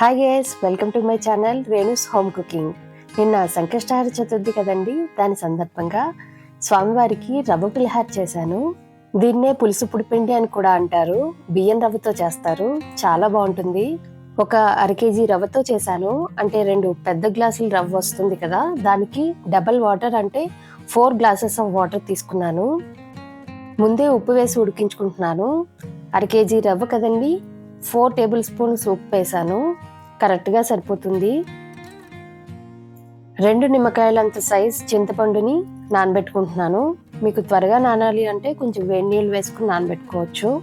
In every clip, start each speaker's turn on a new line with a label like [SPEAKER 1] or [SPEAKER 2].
[SPEAKER 1] Hi yes welcome to my channel Venu's home cooking నిన్న సంకష్టహార చతుర్థి కదండి దాని సందర్భంగా స్వామివారికి రవ్వ పులిహార చేశాను. దీన్నే పులుసు పుడిపిండి అని కూడా అంటారు. బియ్యం రవ్వతో చేస్తారు. చాలా బాగుంటుంది. ఒక అర కేజీ రవ్వతో చేశాను. అంటే రెండు పెద్ద గ్లాసులు రవ్వ వస్తుంది కదా దానికి డబల్ వాటర్ అంటే ఫోర్ గ్లాసెస్ ఆఫ్ వాటర్ తీసుకున్నాను. ముందే ఉప్పు వేసి ఉడికించుకుంటున్నాను. అర కేజీ రవ్వ కదండి ఫోర్ టేబుల్ స్పూన్స్ ఉప్పు వేసాను కరెక్ట్గా సరిపోతుంది. రెండు నిమ్మకాయలంత సైజ్ చింతపండుని నానబెట్టుకుంటున్నాను. మీకు త్వరగా నానాలి అంటే కొంచెం వేడి నీళ్ళు వేసుకుని నానబెట్టుకోవచ్చు.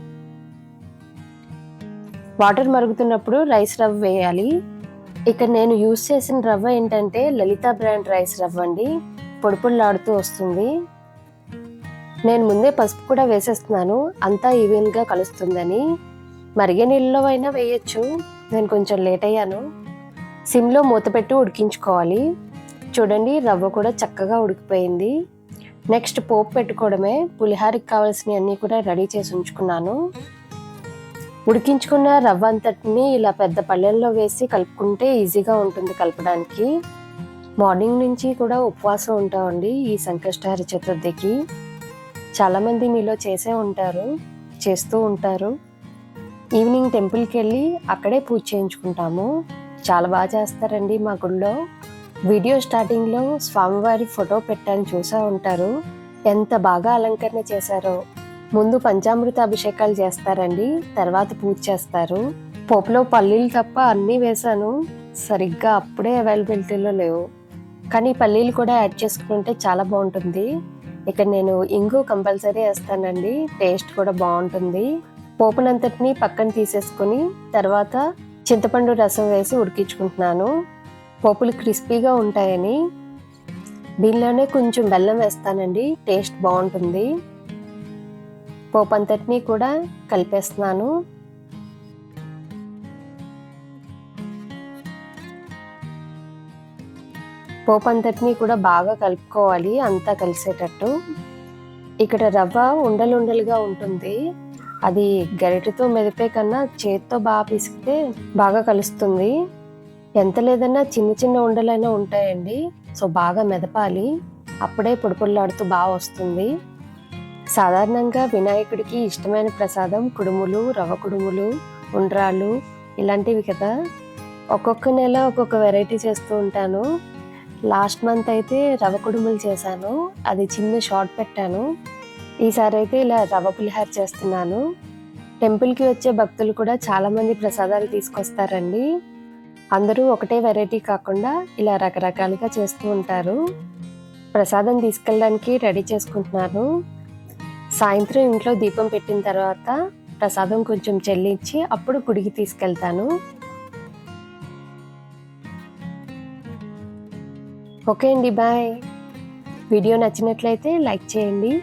[SPEAKER 1] వాటర్ మరుగుతున్నప్పుడు రైస్ రవ్వ వేయాలి. ఇక్కడ నేను యూస్ చేసిన రవ్వ ఏంటంటే లలిత బ్రాండ్ రైస్ రవ్వ అండి. పొడి పొడిలాడుతూ వస్తుంది. నేను ముందే పసుపు కూడా వేసేస్తున్నాను. అంతా ఈవెన్గా కలుస్తుందని. మరిగే నీళ్ళలో అయినా వేయచ్చు. నేను కొంచెం లేట్ అయ్యాను. సిమ్లో మూత పెట్టి ఉడికించుకోవాలి. చూడండి రవ్వ కూడా చక్కగా ఉడికిపోయింది. నెక్స్ట్ పోపు పెట్టుకోవడమే. పులిహారికి కావాల్సినవి అన్నీ కూడా రెడీ చేసి ఉంచుకున్నాను. ఉడికించుకున్న రవ్వ అంతటిని ఇలా పెద్ద పళ్ళెల్లో వేసి కలుపుకుంటే ఈజీగా ఉంటుంది కలపడానికి. మార్నింగ్ నుంచి కూడా ఉపవాసం ఉంటామండి ఈ సంకష్టహార చతుర్థికి. చాలామంది మీలో చేసే ఉంటారు చేస్తూ ఉంటారు. ఈవినింగ్ టెంపుల్కి వెళ్ళి అక్కడే పూజ చేయించుకుంటాము. చాలా బాగా చేస్తారండి మా గుళ్ళో. వీడియో స్టార్టింగ్లో స్వామివారి ఫోటో పెట్టాను చూసా ఉంటారు. ఎంత బాగా అలంకరణ చేశారో. ముందు పంచామృత అభిషేకాలు చేస్తారండి తర్వాత పూజ చేస్తారు. పోపులో పల్లీలు తప్ప అన్నీ వేశాను. సరిగ్గా అప్పుడే అవైలబిలిటీలో లేవు. కానీ పల్లీలు కూడా యాడ్ చేసుకుంటే చాలా బాగుంటుంది. ఇక్కడ నేను ఇంగు కంపల్సరీ వేస్తానండి టేస్ట్ కూడా బాగుంటుంది. పోపునంతటిని పక్కన తీసేసుకొని తర్వాత చింతపండు రసం వేసి ఉడికించుకుంటున్నాను. పోపులు క్రిస్పీగా ఉంటాయని. దీనిలోనే కొంచెం బెల్లం వేస్తానండి టేస్ట్ బాగుంటుంది. పోపు అంతటినీ కూడా కలిపేస్తున్నాను. పోపు అంతటినీ కూడా బాగా కలుపుకోవాలి అంతా కలిసేటట్టు. ఇక్కడ రవ్వ ఉండలుండలుగా ఉంటుంది. అది గరిటెతో మెదిపే కన్నా చేత్తో బాగా పిసికితే బాగా కలుస్తుంది. ఎంత లేదన్నా చిన్న చిన్న ఉండలైనా ఉంటాయండి. సో బాగా మెదపాలి. అప్పుడే పొడిపొల్లాడుతూ బాగా వస్తుంది. సాధారణంగా వినాయకుడికి ఇష్టమైన ప్రసాదం కుడుములు రవ కుడుములు ఉండ్రాలు ఇలాంటివి కదా. ఒక్కొక్క నెల ఒక్కొక్క వెరైటీ చేస్తూ ఉంటాను. లాస్ట్ మంత్ అయితే రవ కుడుములు చేశాను. అది చిన్న షార్ట్ పెట్టాను. ఈసారి అయితే ఇలా రవ్వ పులిహార చేస్తున్నాను. టెంపుల్కి వచ్చే భక్తులు కూడా చాలామంది ప్రసాదాలు తీసుకొస్తారండి. అందరూ ఒకటే వెరైటీ కాకుండా ఇలా రకరకాలుగా చేస్తూ ఉంటారు. ప్రసాదం తీసుకెళ్ళడానికి రెడీ చేసుకుంటున్నాను. సాయంత్రం ఇంట్లో దీపం పెట్టిన తర్వాత ప్రసాదం కొంచెం చెల్లించి అప్పుడు గుడికి తీసుకెళ్తాను. ఓకే అండి బాయ్. వీడియో నచ్చినట్లయితే లైక్ చేయండి.